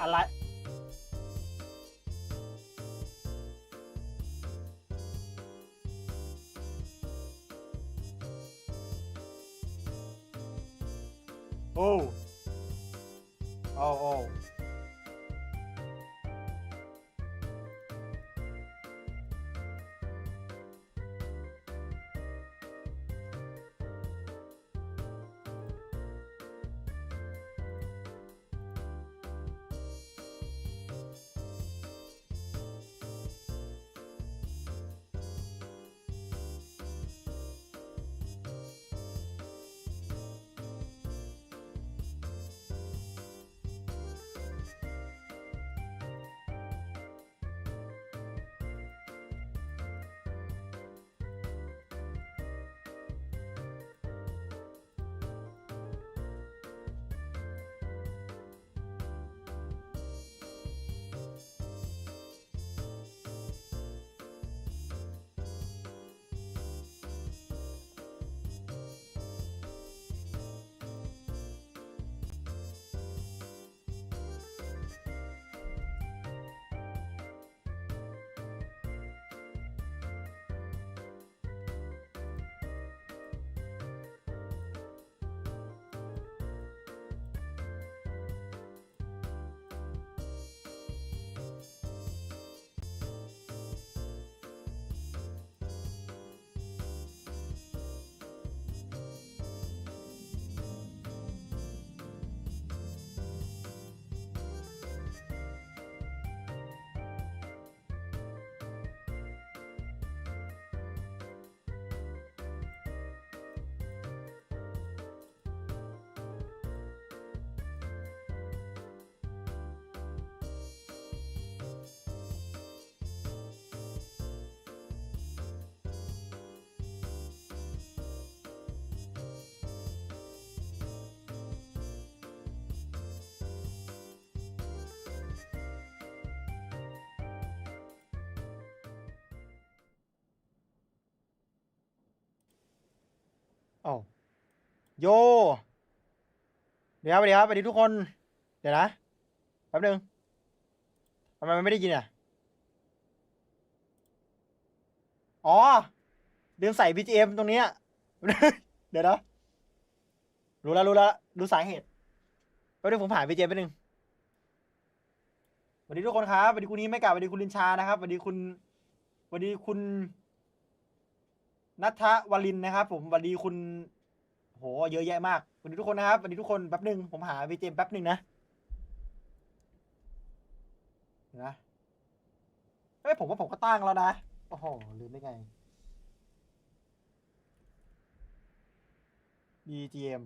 อะไรโอ้โอ้โย เดี๋ยวครับเดี๋ยวครับสวัสดีทุกคน เดี๋ยวนะแป๊บนึงทำไมมันไม่ได้ยินอะ อ๋อลืมใส่ BGM ตรงเนี้ย เดี๋ยวนะ รู้แล้วรู้แล้วรู้สาเหตุแป๊บนึงผมผ่าน BGM ไปบนึงสวัสดีทุกคนครับสวัสดีคุณนี้ไม่กลับสวัสดีคุณลินชานะครับสวัสดีคุณสวัสดีคุณ นัทวลินนะครับ ผมสวัสดีคุณ โห เยอะแยะมากสวัสดีทุกคนนะครับสวัสดีทุกคนแป๊บหนึ่งผมหา BGM แป๊บหนึ่งนะนะเอ้ยผมว่าผมก็ตั้งแล้วนะโอ้โหลืมได้ไง BGM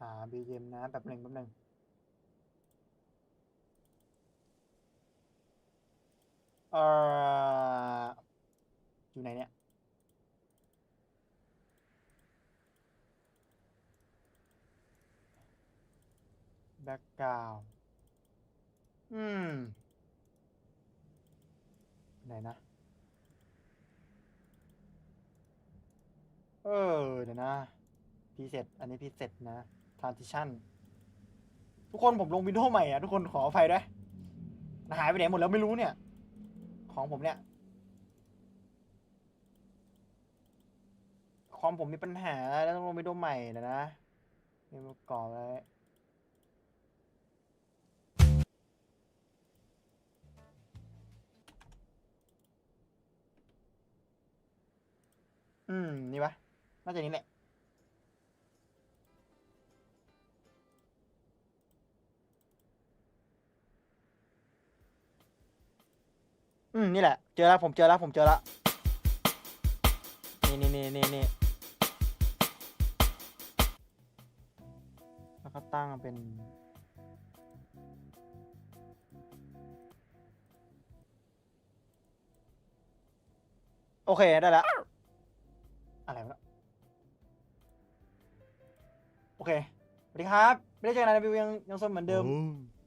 หา BGM นะแป๊บหนึ่งแป๊บหนึ่ง เอ่ออยู่ไหนเนี่ยแบ็กกราวอืม ไหนนะ เออ เดี๋ยวนะพีเสร็จอันนี้พีเสร็จนะ transition ทุกคนผมลงวินโดว์ใหม่อะ ทุกคนขออภัยด้วยหายไปไหนหมดแล้วไม่รู้เนี่ย ของผมเนี่ย คอมผมมีปัญหาแล้วต้องลงวินโดว์ใหม่นะนะมีประกอบไว้อืม นี่ปะน่าจะนี้แหละ อืมนี่แหละ เจอแล้วผมเจอแล้วผมเจอแล้วนี่นี่นี่นี่นี่แล้วก็ตั้งเป็น โอเค ได้แล้ว อะไรวะเนี่ยโอเค สวัสดีครับ ไม่ได้เจอกันนานวิวยังยังซนเหมือนเดิม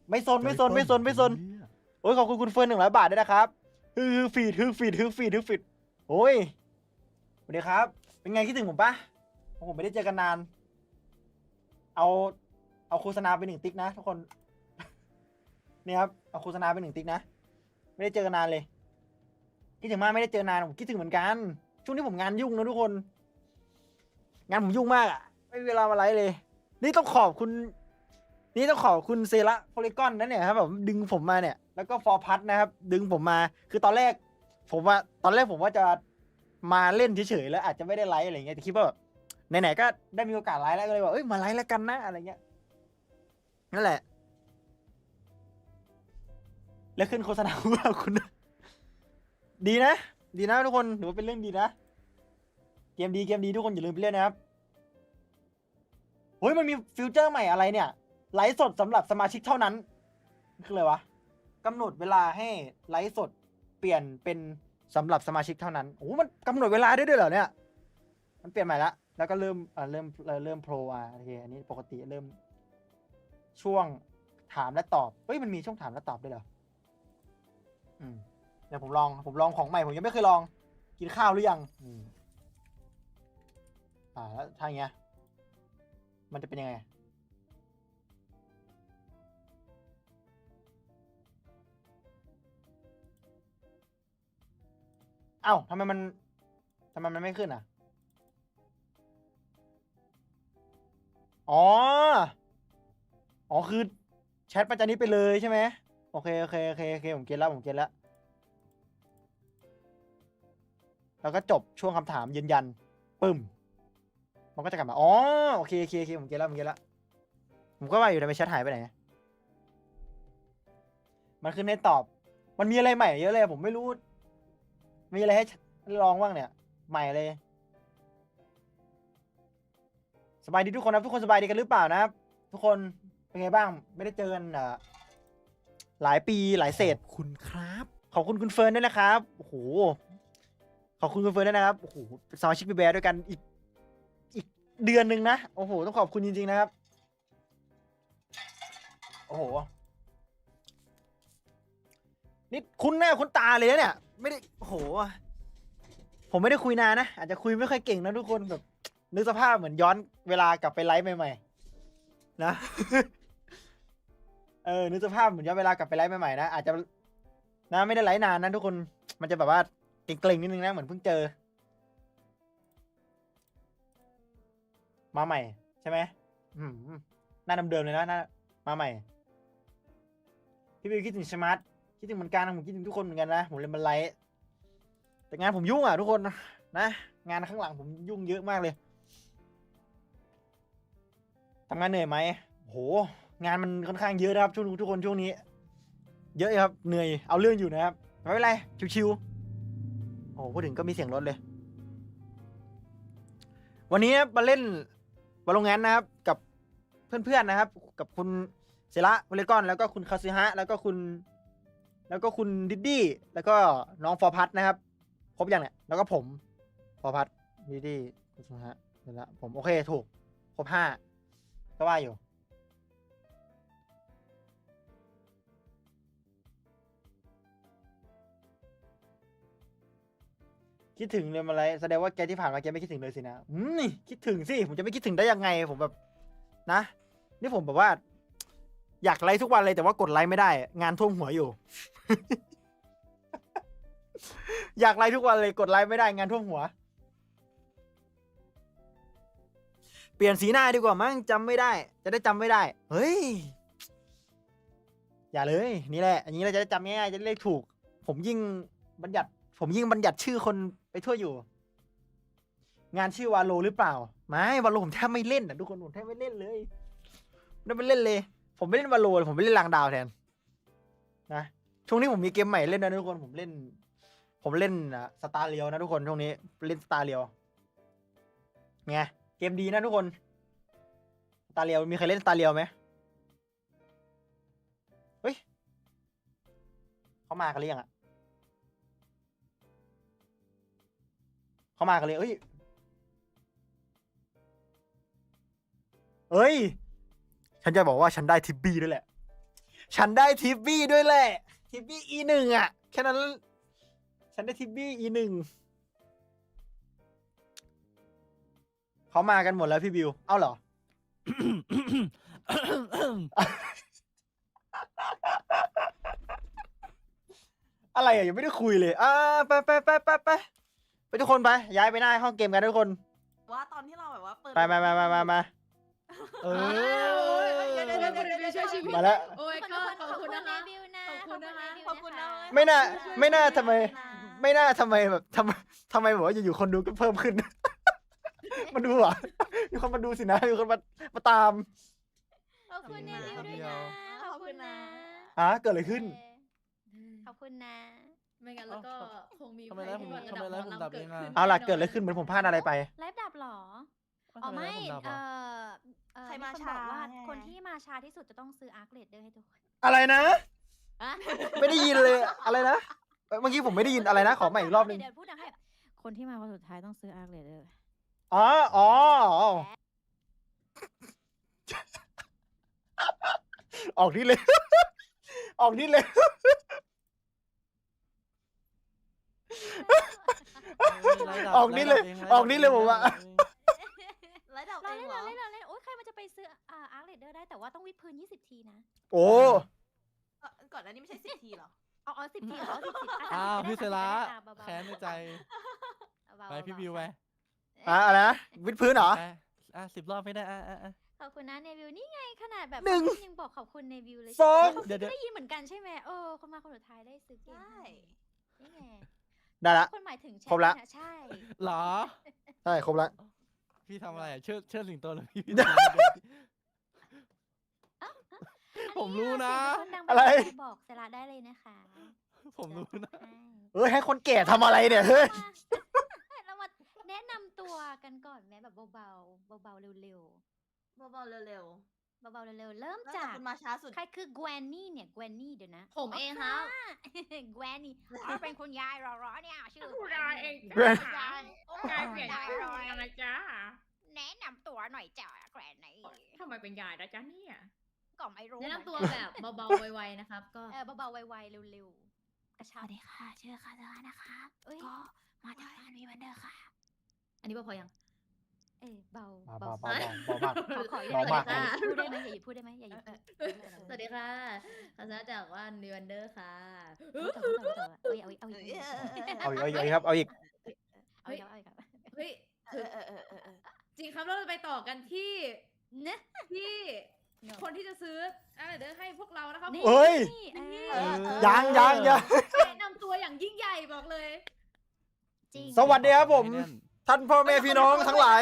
ไม่ซนไม่ซนไม่ซนไม่ซนโอ้ยขอบคุณคุณเฟิร์นหนึ่งร้อยบาทด้วยนะครับ ฮือฟีดฮือฟีดฮือฟีดฮือฟีดโอ้ยสวัสดีครับ เป็นไงคิดถึงผมปะผมไม่ได้เจอกันนาน เอาเอาโฆษณาไปหนึ่งติ๊กนะทุกคนนี่ครับเอาโฆษณาไปหนึ่งติ๊กนะ ไม่ได้เจอกันนานเลยคิดถึงมากไม่ได้เจอนานผมคิดถึงเหมือนกัน ช่วงนี้ผมงานยุ่งนะทุกคน งานผมยุ่งมากอะ ไม่มีเวลามาไลฟ์เลย นี่ต้องขอบคุณ นี่ต้องขอบคุณเซระโพลิกอนนั่นเนี่ยครับแบบดึงผมมาเนี่ยแล้วก็ฟอร์พัทนะครับ ดึงผมมาคือตอนแรก ผมว่าตอนแรกผมว่าจะมาเล่นเฉยๆแล้วอาจจะไม่ได้ไลฟ์อะไรเงี้ยแต่คิดว่าแบบไหนๆก็ได้มีโอกาสไลฟ์แล้วก็เลยว่าเอ้ยมาไลฟ์แล้วกันนะอะไรเงี้ยนั่นแหละ แล้วขึ้นโฆษณาว่าคุณ ดีนะ ดีนะทุกคนถือว่าเป็นเรื่องดีนะ เกมดีเกมดีทุกคนอย่าลืมไปเล่นนะครับเฮ้ยมันมีฟิวเจอร์ใหม่อะไรเนี่ย ไลฟ์สดสำหรับสมาชิกเท่านั้น คืออะไรวะกำหนดเวลาให้ไลฟ์สดเปลี่ยนเป็นสำหรับสมาชิกเท่านั้นโอ้โหมันกำหนดเวลาได้ด้วยเหรอเนี่ย มันเปลี่ยนใหม่ละแล้วก็เริ่มอ่าเริ่มเริ่มเริ่มโปรอะโอเคอันนี้ปกติเริ่ม ช่วงถามและตอบเฮ้ยมันมีช่วงถามและตอบด้วยเหรออืมเดี๋ยวผมลองผมลองของใหม่ผมยังไม่เคยลอง กินข้าวหรือยังอืมอ่าแล้วถ้าย่างเงี้ย มันจะเป็นยังไง เอ้าทำไมมันทำไมมันไม่ขึ้นอะ อ๋อ อ๋อคือแชทประจานี้ไปเลยใช่ไหมโอเคโอเคโอเคโอเคผมเก็ตแล้วผมเก็ตแล้ว แล้วก็จบช่วงคำถามยืนยันปึ้ม มันก็จะกลับมา อ๋อโอเคโอเคโอเคผมเก็ตแล้วผมเก็ตแล้ว ผมก็ว่าอยู่ทำไมแชทหายไปไหน มันขึ้นให้ตอบ มันมีอะไรใหม่เยอะเลยผมไม่รู้ มีอะไรให้ลองบ้างเนี่ย ใหม่เลย สบายดีทุกคนนะทุกคนสบายดีกันหรือเปล่านะครับ ทุกคนเป็นไงบ้าง ไม่ได้เจอกันอะหลายปีหลายเศษ คุณครับ ขอบคุณคุณเฟิร์นด้วยนะครับ โอ้โห ขอบคุณคุณเฟิร์นด้วยนะครับ โอ้โหเป็นสมาชิกบีแบร์ด้วยกันอีก อีกเดือนหนึ่งนะ โอ้โห ต้องขอบคุณจริง ๆ นะครับ โอ้โห นี่คุณหน้าคุณตาเลยนะเนี่ย ไม่ได้โอ้โห ผมไม่ได้คุยนานนะ อาจจะคุยไม่ค่อยเก่งนะทุกคนแบบ นึกสภาพเหมือนย้อนเวลากลับไปไลฟ์ใหม่ๆนะ เออนึกสภาพเหมือนย้อนเวลากลับไปไลฟ์ใหม่ๆนะอาจจะนะไม่ได้ไลฟ์นานนะทุกคนมันจะแบบว่าเกรงๆนิดนึงนะเหมือนเพิ่งเจอ มาใหม่ ใช่ไหมอืมหน้าเดิมๆเลยนะหน้ามาใหม่ พี่บิวคิดถึงสมาร์ท คิดถึงเหมือนกันผมคิดถึงทุกคนเหมือนกันนะผมเลยมาไลฟ์แต่งานผมยุ่งอะทุกคนนะงานข้างหลังผมยุ่งเยอะมากเลยทำงานเหนื่อยไหมโห งานมันค่อนข้างเยอะนะครับช่วงทุกคนช่วงนี้ เยอะครับเหนื่อยเอาเรื่องอยู่นะครับไม่เป็นไรชิวๆโอ้พูดถึงก็มีเสียงรถเลย วันนี้มาเล่นวอลงแงนนะครับ กับเพื่อนๆนะครับ กับคุณเซระวอลเลกอนแล้วก็คุณคาซึฮะแล้วก็คุณ แล้วก็คุณดิดดี้ แล้วก็น้องฟอร์พัทนะครับ ครบยังเนี่ย แล้วก็ผมฟอร์พัทดิดดี้คาซึฮะเสร็จแล้วผมโอเคถูก ครบห้าก็ว่าอยู่คิดถึงเลยมาอะไรแสดงว่าแกที่ผ่านมาแกไม่คิดถึงเลยสินะ อืมคิดถึงสิ ผมจะไม่คิดถึงได้ยังไง ผมแบบนะ นี่ผมแบบว่า อยากไลฟ์ทุกวันเลยแต่ว่ากดไลฟ์ไม่ได้ งานท่วมหัวอยู่ อยากไลฟ์ทุกวันเลยกดไลฟ์ไม่ได้งานท่วมหัว เปลี่ยนสีหน้าดีกว่ามั้งจำไม่ได้ จะได้จำไม่ได้ เฮ้ย อย่าเลย นี่แหละ อันนี้เราจะได้จำง่ายๆจะได้เลขถูก ผมยิ่งบัญญัติ ผมยิ่งบัญญัติชื่อคนไปทั่วอยู่ งานชื่อวาโลหรือเปล่า ไม่วาโลผมแทบไม่เล่นอะทุกคนผมแทบไม่เล่นเลยไม่ได้ไปเล่นเลย ผมไม่เล่นวาโลผมไปเล่นลางดาวแทน นะช่วงนี้ผมมีเกมใหม่เล่นนะทุกคนผมเล่น ผมเล่นอะสตาร์เรียวนะทุกคนช่วงนี้เล่นสตาร์เรียวไงเกมดีนะทุกคนสตาร์เรียวมีใครเล่นสตาร์เรียวไหมเฮ้ยเขามากันหรือยังอะเขามากันเลยเอ้ยเอ้ย ฉันจะบอกว่าฉันได้ทิปบี้ด้วยแหละ ฉันได้ทิปบี้ด้วยแหละ ทิปบี้อีหนึ่งอะ แค่นั้น ฉันได้ทิปบี้อีหนึ่งเขามากันหมดแล้วพี่บิว เอ้าเหรอ อะไรอะยังไม่ได้คุยเลย อ่าไปไปไปไปไปไปทุกคนไป ย้ายไปหน้าห้องเกมกันทุกคน ว่าตอนที่เราแบบว่าเปิดไปมามามามามา เอเอออ เดี๋ยวเดี๋ยวเดี๋ยวเดี๋ยวเดี๋ยวช่วยชีวิตมาแล้ว โอ้ยก็ขอบคุณนะคะ บิวนะขอบคุณนะคะ ขอบคุณนะเว้ยไม่น่าไม่น่าทำไมนะไม่น่าทำไมแบบทำทำไมแบบว่าอยู่ๆคนดูก็เพิ่มขึ้น มาดูเหรอะมีคนมาดูสินะมีคนมามาตามขอบคุณเนบิวด้วยนะขอบคุณนะฮะเกิดอะไรขึ้น ขอบคุณนะ ไม่งั้นแล้วก็คงมีทำไมไลฟ์ผมภัยพิทำไมไลฟ์ผมดับเกิเองขึ้อะนเอาล่ะแน่นนเกิดอะไรขึ้นเหมือนผมพลาดอะไรไป ไลฟ์ดับเหรอ อ๋อทำไม่ด้ผดับเออะอเออใครมาคนช้าบอกว่าไง คนที่มาช้าที่สุดจะต้องซื้ออาร์คเลดเดอร์ให้ทุกคนอะไรนะ อะไม่ได้ยินเลยอะไรนะเอ้ยเมื่อกี้ผมไม่ได้ยินอะไรนะขอใหม่อีกรอบหนึงเดี๋ยวพูดดังให้คนที่มาคนสุดท้ายต้องซื้ออาร์คเลดเดอร์อ๋ออ๋ออ๋อออกนี่เลย ออกนี่เลยไลฟ์ดับออกนี่เลยไฟ์ดับงออกนี่เลยผมว่าไลฟ์ดับ เองไลฟ์ดับเราเองเล่นเหรเราอเล่นเราเล่นโอ้ยใครมันจะไปซื้ออ่าอาร์คเลดเดอร์ได้แต่ว่าต้องวิดพื้น 20 ทีนะโอ้เอ่อก่อนหน้านี้ไม่ใช่สิบทีเหรอ เอาเอาสิบทีเหรอสิบทีอ้าวพี่เซระเบาๆแค้นในใจ เบาๆไปพี่บิวไปอะอะไรนะวิดพื้นเหรอ ไปอะสิบรอบไม่ได้อะอะอะ ขอบคุณนะเนวิวนี่ไงขนาดแบบหนึ่งว่ายังบอกขอบคุณเนวิวเลยสองเขาเดี๋ยวเดี๋ยวได้ยินเหมือนกันใช่ไหมเออคนมาคนสุดท้ายได้ซื้อเกมใช่ให้นี่ไงได้ละ คนหมายถึงแชทครบละนะใช่เหรอใช่ครบละ พี่ทำอะไรอะเชิดเชิดสิงโตหรือพี่พี่อัผมรู้นะเสียงมีคดังปอะไรบอกเซราได้เลยนะคะผมรู้นะใช่เอ้ยให้คนแก่ทำอะไรเนี่ยเฮ้ยมาเรามาแนะนำตัวกันก่อนไหมแบบเบาๆเบาๆเร็วเบาๆเร็วๆเบาๆเร็วๆเริ่มๆแล้วจาก คุณมาช้าสุด ใครคือแกวนนี่เนี่ยแกวนนี่เดี๋ยวนะผมเองครับ แกวนนี่อ๋อเป็นคุณยายเหรอๆเนี่ยชื่อคุณแกวนยายนี่เองเว้ยจ้ากายเปลี่ยนชื่อยังไงจ้า แนะนำ ตัวหน่อยจ้ะแกวนนี่ทำไมเป็นยายนะจ๊ะเนี่ยก็ไม่รู้แนะนำตัวแบบเบาๆไวๆนะครับ ก็เออเบาๆไวๆเร็วๆกระสชับวัสดีค่ะชื่อคาเดอร์นะคะเอ้ยก็มาจากบ้านวีวันเดอร์ค่ะ อันนี้พอยัง เอ้ยเบาเบาเบาเบาเบาเบามากขอขออย่าเบาอย่ามากพูดได้ไหมอย่าหยุดพูดได้ไหมอย่าหยุดพูดสวัสดีค่ะคาซาจากว่านดิวันเดอร์ค่ะพูดต่อพูดต่อพูดต่อเอ้ยเอาอีกเอาอีกเออเอาอีกเอาอีกเอาอีกครับเอาอีกเอาอีกเอาอีกครับเฮ้ยเออเออเออเออเออ จริงครับเราจะไปต่อกันที่เนะที่คนที่จะซื้ออะไรเดอร์ให้พวกเรานะครับนี่ผมเอ้ย นี่เอเอออเออยังยังยังแนะนำตัวอย่างยิ่งใหญ่บอกเลย จริงสวัสดีครับผมให้แน่นท่านพ่อแม่พี่น้องทั้งหลาย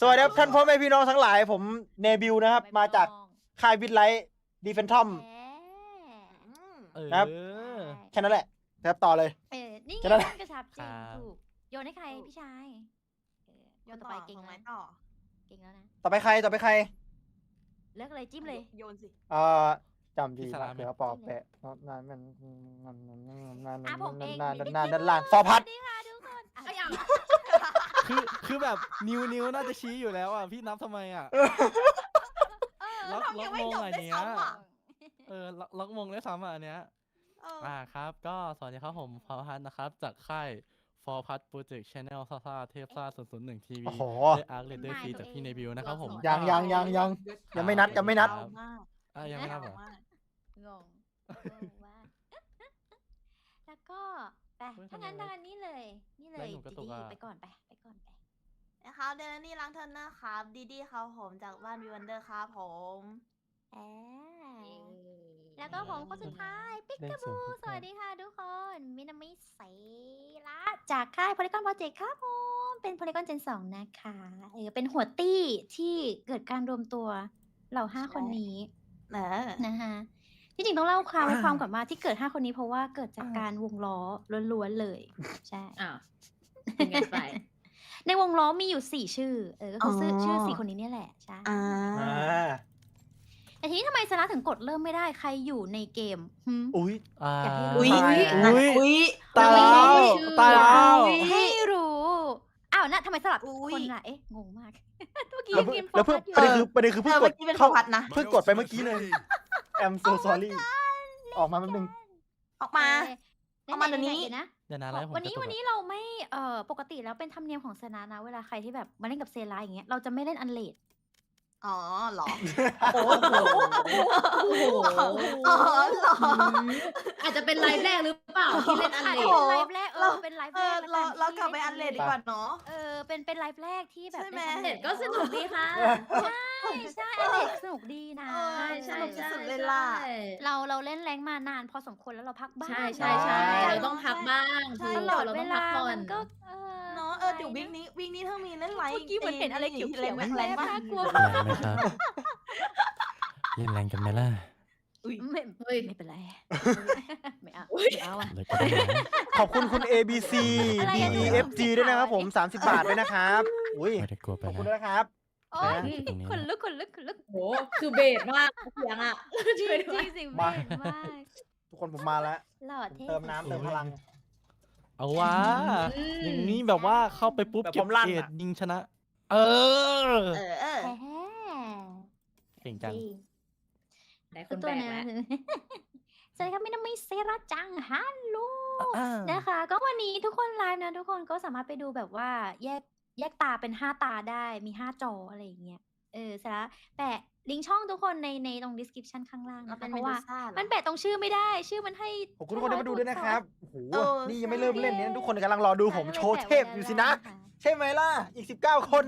สวัสดีครับท่านพ่อแม่พี่น้องทั้งหลาย ผมเนบิวนะครับ มาจากค่ายวิทไลท์ดีเฟนทอม แหม อืมเออครับ แค่นั้นแหละครับต่อเลย เออนี่ไงแค่นั้นกระชับจริงครับ ถูก โยนให้ใครพี่ชายเออโยคนนต่อต่อไปเก่งส่งไหมแล้วต่อเก่งแล้วนะต่อไปใครต่อไปใครเลิกเลยจิ้มเลย โยนสิเอ่อจำดีพี่สมะลามเขือปอแปะนานมันนานนานนานอะผมเอง นานมีนานบิ๊กนานนานบิ๊กฟอร์พัดสวัสดีค่ะทุกคนอะก็อย่างคือคือแบบนิ้วนิ้วน่าจะชี้อยู่แล้วอะพี่นับทำไมอะ เออล็อกทำล็ยัอกงไม่มงจบอันได้เนี้ยซ้ำอะเออล็อกล็อกมงได้ซ้ำอะอันเนี้ย เอออ่าครับ ก็สวัสดีครับผมพาวพัทนะครับ จากค่าย For p a t Project Channel ซ่าซ่าเทพซ่า001ทีวีโอ้โห ได้อาร์คเรดเดอร์ฟรีจากพี่ในบิวนะครับผมยังยังยังยังยังไม่นัดยังไม่นัดเบามากอะยังไม่นับเหรอเบามากงงงงว่า แล้วก็ไปเฮ้ยถ้างั้นทำไมทางนี้เลย นี่เลไลยฟ์หนูกระตุดีกอะๆไปก่อนไปไปก่อนไป นะครับเดนนี่ล้างเทอร์เนอร์ครับ ดีดีครับผมจากบ้านวีวันเดอร์ครับผม แอ แล้วก็ผมคนสุดท้ายปิกเล่นกาเสียบูงทุกคนสวัสดีค่ะทุกคน มินามิเซระจากค่าย Polygon Project ครับผมเป็น Polygon Gen 2 นะคะเออเป็นหัวตี้ที่เกิดการรวมตัวเหล่าห้าคนนี้เออนะคะที่จริงต้องเล่าความความก่อนว่าที่เกิด5คนนี้เพราะว่าเกิดจากการวงล้อล้วนๆเลย ใช่อ้าวเป็นไงไปในวงล้อมีอยู่4ชื่อ เออ ก็คือชื่ออ๋อชื่อสี่คนนี้เนี่ยแหละ ใช่อ่าอ่า แต่ทีนี้ทำไมสาระถึงกดเริ่มไม่ได้ใครอยู่ในเกมหึ อุ้ยอ่าอยากให้รู้ อุ้ยตายอุ้ยอุ้ยอุ้ย ตายแล้วชื่อตายแล้วให้รู้อ้าวนะทำไมสลับอุ๊ย คนล่ะเอ๊ะงงมาก เมื่อกี้แล้วยังเพิ่งกินโฟแล้วเพิ่งกัสอยู่ประเด็นคือประเด็นคือเอเพิ่งอกเมื่ดอกี้เป็นเข้า พัดนะ เพิ่งกดไปเมื่อกี้เลย I'm so sorry ออกมาแป๊บนึง ออกมาเอ๊ะเอามาเดี๋ยวนี้ ไหๆๆๆนะเดี๋ยวนะไลฟ์ผมวันนี้กระตุกวันอะนี้เราไม่เอ่อปกติแล้วเป็นธรรมเนียมของเซนานะ เวลาใครที่แบบมาเล่นกับเซราอย่างเงี้ยเราจะไม่เล่นอันเลด อ๋อเหรอ โอ้โหโอ้โหอ๋อเหรอ อาจจะเป็นไลฟ์แรกหรือเปล่าที่เล่นอันอาจเลจะดเป็นไลฟ์แรกเอเรา อเป็นไลฟ์เอแรอกแล้วเรากันเรากลับไปที่อันเลดดีกว่าเนาะ เออเป็นเป็นไลฟ์แรกที่แบบใช่ไหม ด้ทำเน็ตก็สนุกดีค่ะ ใช่ใช่อันเลดสนุกดีนะเออใช่สนุกใช่สุดๆเลยใช่ล่ะเราเราเล่นแรงมานานพอสมควรแล้วเราพักบ้างใช่ใช่ใช่ใช่เราต้องพักบ้างใช่ถูตกลอดเราเวต้องลาพักผ่อมันนก็เออเนาะเออเดี๋ยววิ่งนี้วิ่งนี้ถ้ามีเล่นไลฟ์เมื่อกี้เหมือนเห็นอะไรเขียวๆแรงไหมแรงปะน่ากลัวแรงไหมครับ เล่นแรงกันไหมล่ะไม่เฮ้ยไม่เป็นไร ไม่เอาไม่เอาอะเลยก็ได้นะขอบคุณคุณ ABC อะไรอะ DEFG ด้วยนะครับผม 30 บาทด้วยนะครับอุ้ยไม่ได้กลัวไปขอบคุณนะด้วยนะครับ โอ้ยตรงนี้ขนนะลุกขนลุกขนลุกโหคือเบสมากเสียงอะจริงช่วยจด้วริยงสิมาเบสมากทุกคนผมมาแล้ว หล่อเท่เติมน้ำเติมพลัง เอาว่าอืมอย่างนี้แบบว่าเข้าไปปุ๊บแบบเก็ผบมลั่นเกรดอะ ยิงชนะ เออ เออเออแท้เก่งจังจริงไหนคคือนตัแบวกนั้แล้ว นสวัสดีครับมินามิเซราจังฮัลโหลอ่านะคะ ก็วันนี้ทุกคนไลฟ์นะทุกคนก็สามารถไปดูแบบว่าแยกแยกตาเป็นห้าตาได้มีห้าจออะไรอย่างเงี้ย เออเสร็จแล้วแปะลิงก์ช่องทุกคนในในตรง description ข้างล่างเรานะเป็คะนเพเมราะดูว่า ซ่าเหรอ มันแปะตรงชื่อไม่ได้ ชื่อมันให้ ขอบคุณทุกคนที่มาดูด้วยนะครับโอ้โหเออ นี่ยังใช่ไม่เริ่มเล่นเนี่ยทุกคนกำลังรอดูผมโชว์เทพอยู่สินะ ใช่ไหมล่ะ อีก 19 คน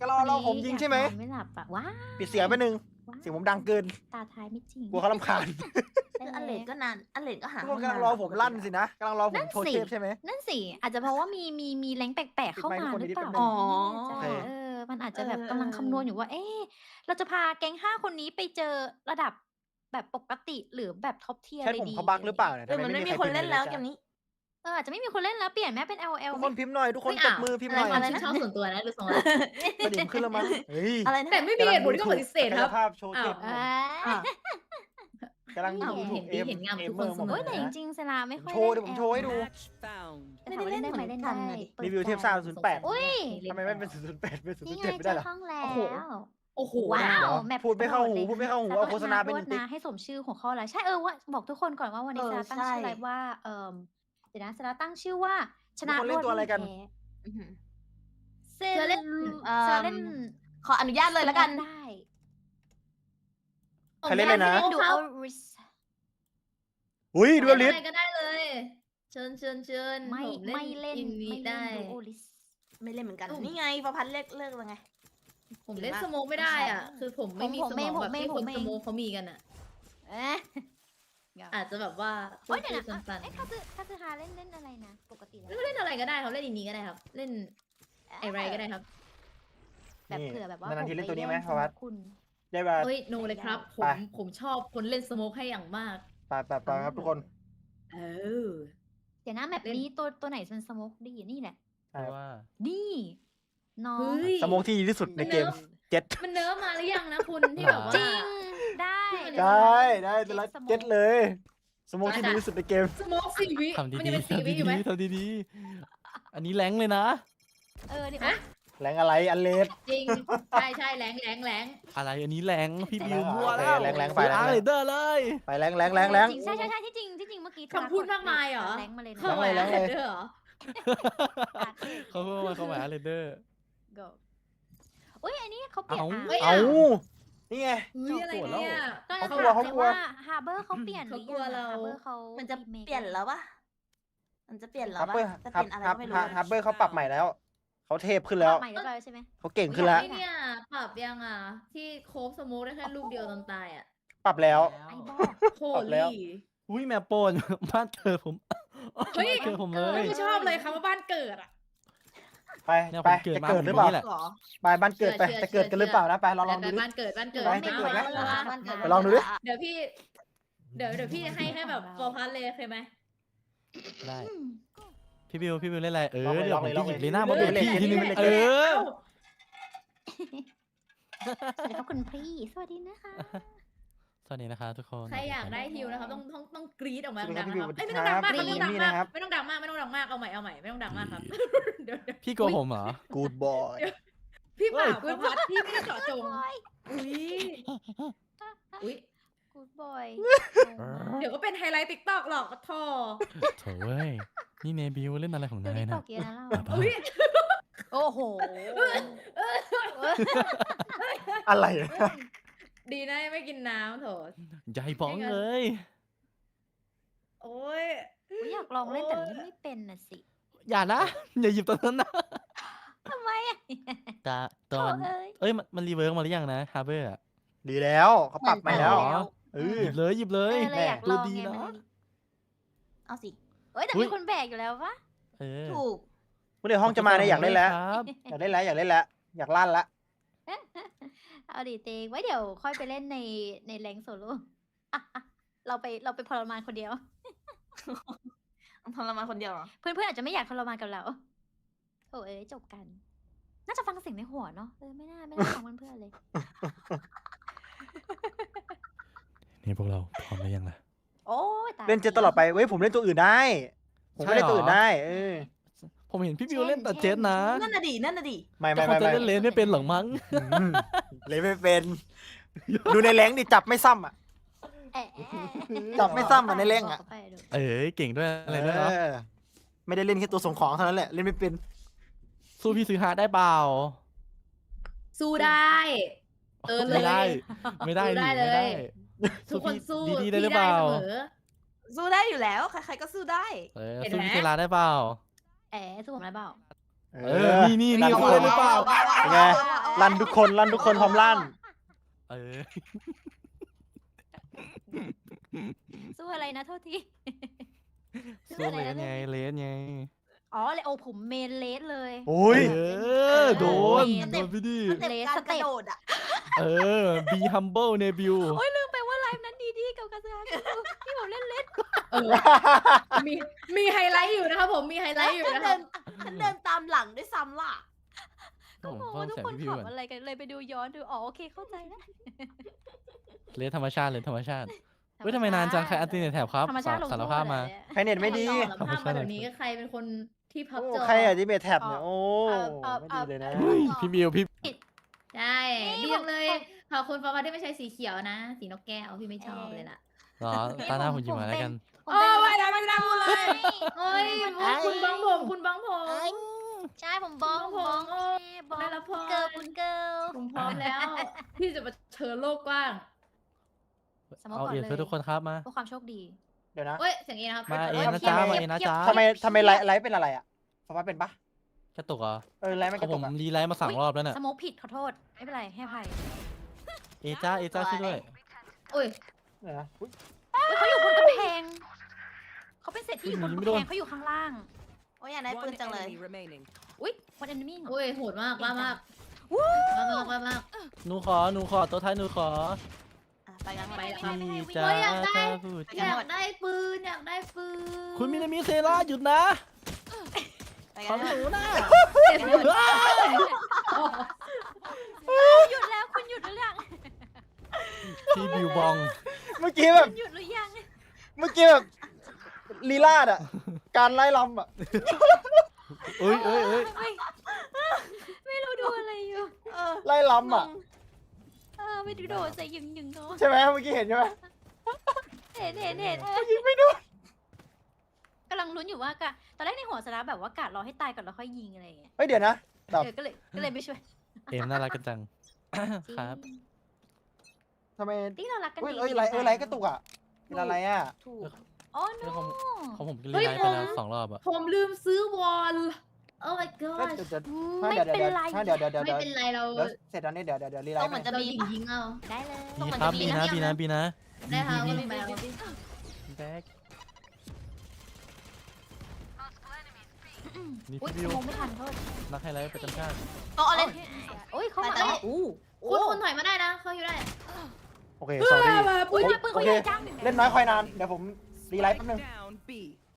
ก็รอรอผมยิงใช่ไหม ไม่หลับอะว้าปิดเสียงไปหนึ่งว้าเสียงผมดังเกินตาท้ายไม่จริงกลัวเขาลำคาญคืออันเลดก็นานอันเลดก็หาทุกคนกำลังรอผมลั่นสินะกำลังรอผมโชว์เทพใช่ไหม นั่นสิอาจจะเพราะว่ามีมีมีแรงแปลกๆเข้ามาปิดไมค์หรือเปล่าทุกคนไม่แน่ใจนิดๆแป๊บนึงโอเคเออ มันอาจจะแบบเออกำลังคำนวณอยู่ว่า เอ๊ะเราจะพาแก๊งห้าคนนี้ไปเจอระดับแบบปกติหรือแบบท็อปเทียร์ใช่เลยผมดีเขาบักหรือเปล่าเนี่ยเออมันไม่มีคนเล่นแล้วเกมนี้เอออาจจะไม่มีคนเล่นแล้วเปลี่ยนแม่เป็น L L ทุกคนพิมพ์หน่อยทุกคนไม่ตเอาบมือพิมพ์หอะไรน่อยความชื่นชอบส่วนตัวนะหรือส่วนอะไรกระดิ่งขึ้นแล้วมั้งเฮ้ยอะไรนะแต่ไม่มีเหตุผลที่ต้องปฏิเสธครับภาพโชว์เทพอ่าอะ กำลังดูเห็นดีเห็นงามทุกคนเสมโอ้อยแต่จริงๆเซราไม่ค่อยโชว์เดี๋ยวผมโชว์ให้ดูแต่ถามว่าเล่นได้ไหมเล่นได้ปิรีวิวเทพซ่า08อุ้ยทำไมไม่เป็นศูนย์แปดเป็นศูนนี่ย์ไงเจ็ดไม่เจได้อเหรอห้องแล้โอ้โหวโอ้โหว้าเดี๋ยววแมปพูดไม่เข้าหูตลอพูดไม่เข้าหูแล้วเอาโฆษณาเป็นรหนึ่งติ๊กนะให้สมชื่อหัวข้อแล้วใช่เออว่าบอกทุกคนก่อนว่าวันนี้เออซาตั้งใช่ชื่อไลฟ์ว่าเอ่อเดี๋ยวนะซาตั้งชื่อว่าชนะทุกคนเล่นตัวอะไรกันแพ้อื้อหือเซเธอเล่นเอิ่มซาเล่นขออนุญาตเลยแล้วกันได้ ใครเล่นเลยนะดูคเอารับริส อุ้ยดูเล่นลิอะสไรก็ได้เลย เชิญเชิญเชิญไม่ผมไม่เล่นอินวีไม่ได้เล่นดูโอริส ไม่เล่นเหมือนกัน อืม นี่ไงประพันธ์เลิกเลิกแล้วไง ผมเล่นสโมกไม่ได้อะ คือผมไม่มีผมสผมมองผมแบบไม่ที่ผคมนไม่สโมกเขามีกันอะ เอ๊ะ อาจจะแบบว่าโอ้ยเดี๋ยวพูนะดสั้นเอ๊ะคาซึคาซึฮาเล่นเล่นอะไรนะ ปกติแล้วๆเล่นอะไรก็ได้ครับเล่นอีนี้ก็ได้ครับ เล่นไอไรก็ได้ครับ แบบเผื่อแบบว่านาผมทีเล่นไปตัวนี้ไหมแย่งพวัด คุณ ได้ป่ะเฮ้ยโนเลยครับผไปมผมชอบคนเล่นสโมกให้อย่างมาก ไปไปไปครับทุกคนเออเดี๋ยวนะแบบเล่นนี้ตัวตัวไหนเป็นสโมกดีนี่แหละใช่เพราะว่านี่น้องเฮ้ยสโมองที่ดีที่สุดในเกมเจ็ดมันเนิร์ฟมาหรือยังนะคุณที่แบบว่าจริงได้ได้ได้แต่ละสโมกเจ็ดเลยสโมองที่ดีที่สุดในเกมสโมกสี่วิทำดีมันๆจะเป็นสี่ทำวิอยู่ไหมดีๆทำดีๆอันนี้แรงเลยนะ เออนี่ฮะ แรงอะไรอันเลส จริง ใช่ใช่แรงแรงแรงอะไรอันนี้แรงพี่บิวแรงเหรอมั่วโอเคแล้วแรงๆไปแรงๆอาร์เรเดอร์เลยไปแรงแรงแรงแรง จริงใช่ใช่ใช่ที่จริงที่จริงเมื่อกี้คำพูดมากมายเหรอแรงมาเลยนะ เข้าแรงมาเลยแรงเลยเด้อเหรอเขาเพิ่มมาเขาหมายอาร์เรเดอร์ go อุ้ยอันนี้เขาเปลี่ยนเอ้าอะเฮ้ยเอานี่ไง เฮ้ยอะไรเนี่ยต้องเขาจะกลัวถามเขาเลยกลัว ว่าฮาร์เบอร์เขาเปลี่ยนหรือเขากลัวยังเราฮาร์เบอร์เขามันจะรีมคเปลี่ยนแล้วปะมันจะเปลี่ยนแล้วฮับปะเบอร์จะฮัเปบลี่ยนอะไรฮัก็บไม่รู้ฮับฮับเบอร์เขาปรับใหม่แล้ว เขาเทพขึ้นแล้วใหม่เรียบร้อยใช่ไหม เขาเก่งขึ้นแล้ว ไอเนี่ยปรับยังอะ ที่โคฟสโมกได้แค่ลูกเดียวตอนตายอะปรับแล้ว ไอ้บ้าโคปรับแล้ว ลี่อุ้ยแมวโปน บ้านเกิดผมเฮ้ย บ้านเกิดผมเลไม่ย ชอบเลยคำว่าบ้านเกิดอะไปเนี่ยไปผมเกิดจะมาเกิดหรือเปล่าผมนี่แหละ หรอ ไปบ้านเกิดไปเชื่อจะเกิดกันหรือเปล่านะไปลองลองไปดูดิ บ้านเกิดบ้านเกิดไปนะเกิดไหมมามาบ้านเกิด ไปลองดูดิ เดี๋ยวพี่ เดี๋ยวเดี๋ยวพี่ให้ให้แบบโฟพัสเลยเคยไหมได้อืม พี่บิวพี่บิวเล่นอะไรเออลองเลยเดี๋ยวผมลองเลยจะหยิบลีน่ามาเอเบอรกพี่เล่นทีนึงเล่นเออสวัสดีครับคุณพี่สวัสดีนะคะสวัสดีนะคะทุกคนใครอยากได้ฮิวนะครับต้องต้องต้องกรี๊ดออกมาสวัสดีดังครับๆนะครับพี่เอ้ยไม่บิต้องวดังมากครับไม่ต้องดังมากไม่ต้องดังมากไม่ต้องดังมากเอาใหม่เอาใหม่ไม่ต้องดังมากครับเดี๋ยวเดี๋ยวพี่โกลัวผมเหรอกูดบอยพี่เปล่าเฮ้ยโฟพัสพี่ไม่ได้เจาะจงอุ้ยอุ้ยกูดบอยเดี๋ยวก็เป็นไฮไลท์ติ๊กตอกหรอกทอโถ่เว้ย นี่เนบิวเล่นอะไรของดูนายนี่ตนะกเยอะนะเราบ้าอุ้ยโอ้โหอะไรดีนะไม่กินน้ำโถ ใหญ่บ้องเลย โอ้ย อุ๊ยอยากลองเล่นแต่เล่นไม่เป็นน่ะสิอย่านะ อย่าหยิบตอนนั้นนะทำไมอะตาตโถอนเอ้ย เอ้ยมันมันรีเวิร์กมาหรือยังนะฮาร์เบอร์ดีแล้วเขาปรับใหม่แล้วเหมือนปรับแล้วเอหอยิบเลยหยิบเลเอย อเลยอยากลองดูดีไงนะมันเอาสิ เอ้ยแต่อุ๊มีย คนแบกอยู่แล้วปะเออถูกเมื่อเดี๋ยวห้องจะมาเนี่ยอยากเล่นแล้ว ครับ อยากเล่นแล้วอยากเล่นแล้วอยากลั่นละเอาดิเตงไว้เดี๋ยวค่อยไปเล่นในในแรงโซโล่เราไปเราไปทรมานคนเดียว ทรมานคนเดียวเหรอ เพื่อนๆอาจจะไม่อยากทรมานกับเราโอ้เอ้ยจบกัน น่าจะฟังเสียงในหัวเนาะเออไม่น่าไม่น่าฟังเพื่อนๆเลย นี่พวกเราพร้อมหรือยังล่ะ โอ้ยตายเล่นเจตลอดไปเว้ยผมเล่นตัวอื่นได้ ผมก็เล่นตัวอื่นได้เออผมเห็นพี่บิวเล่นแต่เจสนะนั่นน่ะดินั่นน่ะดิไม่แต่ไม่เขาไม่จะไม่เล่นเลนไม่เป็นหรอกมั้งอืมเล่นไม่เป็น ดูในแรงดิจับไม่ซ้ำอะ แอะแอะแอะจับไม่ซ้ำอะในเร่งอะบกขาไปดูเอ้ยเก่งด้วยอะไรด้วยเนาะเออไม่ได้เล่นแค่ตัวส่งของเท่านั้นแหละเล่นไม่เป็นสู้พี่ซื้อฮาร์ดได้เปล่าสู้ได้ เออเลไม่ได้ยไม่ได้สู้ได้ดิไม่ได้เลย ทุกคนสู้ดีดีๆได้พี่หรือเปล่าเสมอ สู้ได้อยู่แล้ว ใครๆก็สู้ได้ เออเห็นสู้ไหมพี่เทลาได้เปล่า แอะสู้ผมได้เปล่า เอเออนี่นี่นี่ลั่สู้ได้หรือเปล่า เป็นไง ลั่นทุกคนลั่นทุกคนพร้อมลั่น เออ สู้อะไรนะโทษทีสู้เลนไงเลนไงอ๋อเลยโอผมเมนเลสเลย โอ้ย เออ โดนสเต็โดปนพี่ดิสเต็ปเลสการสกเต็ระปโดดอะ เออ be humble เนบิว โอ้ยลืม ดีดีกับกาซาที่ผมเล่นเล่นเออมีมีไฮไลท์อยู่นะครับผมมีไฮไลท์อยู่ฉันนะคเดิรับนฉันเดินตามหลังด้วยซ้ำล่ะ ก็ผมงงเพิ่มว่าทุกเสียงคนพี่บิวขับก่อนอะไรกันเลยไปดูย้อนดูอ๋อโอเคเข้าใจแล้วเลนธรรมชาติเลนธรรมชาติเฮ้ยทำไมนานจังใครอันติเนตแถบครับธรรมชาติลงสารโทษภาพมาอะไรเนี่ยใครเน็ตไม่ดีสารภาพมาเดี๋ยวนี้ใครเป็นคนที่พับโอ้จอใครอะที่เบทแท็บเนี่ยโอ้เอาเอาไม่ดีเลยนะเอาเฮ้ยพี่บิวพี่ ใช่นี่ดีจังเลยผม ขอบคุณฟอร์มาที่ไม่ใช้สีเขียวนะ สีนกแก้วพี่ไม่ชอบเลยล่ะเหรอตาหน้าผมหยิบมาแล้วกัน ผมโอ้เป็นไม่ได้ไม่ได้พูดเลยโอ้ยเอ้ยคุณบ้องผมคุณบ้องผม ใช่ผมบ้องผมบ้องโอ้บ้องได้รับพรเกิร์ลคุณเกิร์ลผมพร้อมแล้วที่จะมาเชิญโลกกว้างสมมุติเอาก่อนเอียนเลยเพื่อทุกคนครับมา เพื่อความโชคดี เดี๋ยวนะ เอ้ยเสียงเองนะครับมาเออ้ยนะทียบจ๊ะทียบมาเอนะจ๊ะทำไมทำไมไลฟ์ไลฟ์เป็นอะไรอะฟ้าเป็นปะกระตุกเหรอเออไลฟ์ไม่กเขาระผตุมกอะรีไลท์มาสั่งรอบแล้วน่ะสโมกผิดขอโทษ ไม่เป็นไรให้อภัย เอจ้าเอจ้าช่วยด้วยอุ้ยเดี๋ยวนะอุ๊ยเฮ้ยเขาอยู่บนกำแพง เขาเป็นเศรษฐีอยู่บนไม่กำโดแพนงเขาอยู่ข้างล่าง โอ้ยอยากได้ปืนจังเลย อุ้ยวันเอนมี่อุ้ยโหดมากมากมากมากมากมากมาก หนูขอหนูขอตัวท้ายหนูขออะไปกันไปไปแล้วกัน พี่จ้าโอ้ยอยากได้ จ้าพูดอยากได้ปืนอยากได้ปืนคุณมินามิเซราหยุดนะไปขกัอนงหนูนะหยุดแล้วคุณหยุดหรือยัง พี่บิวบอง เมื่อกี้แบบ หยุดหรือยัง เมื่อกี้แบบลีลาดอะ การไล่ลำอะ เอ้ยเอ้ยเอ้ยไม่ไม่รู้ดูอะไรอยู่เออไล่ลำอะเออไม่ดูโดดใส่ยึงยึงเนาะใช่ไหมเมื่อกี้เห็นใช่ไหมเห็นเห็นเห็นเออยิงไม่โดนกำลังลุ้นอยู่ว่ากะตอนแรกในหัวสาระแบบว่ากะรอให้ตายก่อนแล้วค่อยยิงอะไรอย่างเงี้ยเฮ้ยเดี๋ยวนะแบบเออก็เลยก็เลยไม่ช่วยเอ็มน่ารักกันจัง ครับจง ทำไมที่เรารักกันเฮ้ยดีเอ้ยไลฟ์เออไลฟ์กระตุกอะเป็นอะไรอะ ถูกอ๋อเดี๋ยว no ผมของผมก็รีไลท์ไปแล้วสองรอบอะผมลืมซื้อวอลโอ้ my เดี๋ยว god เดี๋ยวเดี๋ยวไม่เดี๋ยวเป็นเดี๋ยวไรเดี๋ยวเดี๋ยวเดี๋ยวไม่เดี๋ยวเป็นไรเราเดี๋ยวเสร็จแล้วนี่เดี๋ยวเดี๋ยวเดี๋ยวรีไลต้องฟ์เหมือนไปจะเรามียิงยิงเอาได้เลยบีครับมีบีนะนะมีบีนะนะบีนะได้ค่ะบีก็บีมีไปแล้วแบ็คอืมนี่อุ้ยพี่บิวมองไม่ทันโทษนักไฮไลท์ประจำชาติโต๊ะอะไรโอ้ยเขาไปมาแต่แล้วอู้คุณคุณถอยมาได้นะเขาอยู่ได้ โอเค sorry อุ้ยโอปืนโอเขาเคใหญ่จังเล่นน้อยคอยนาน เดี๋ยวผมรีไลฟ์แป๊บนึง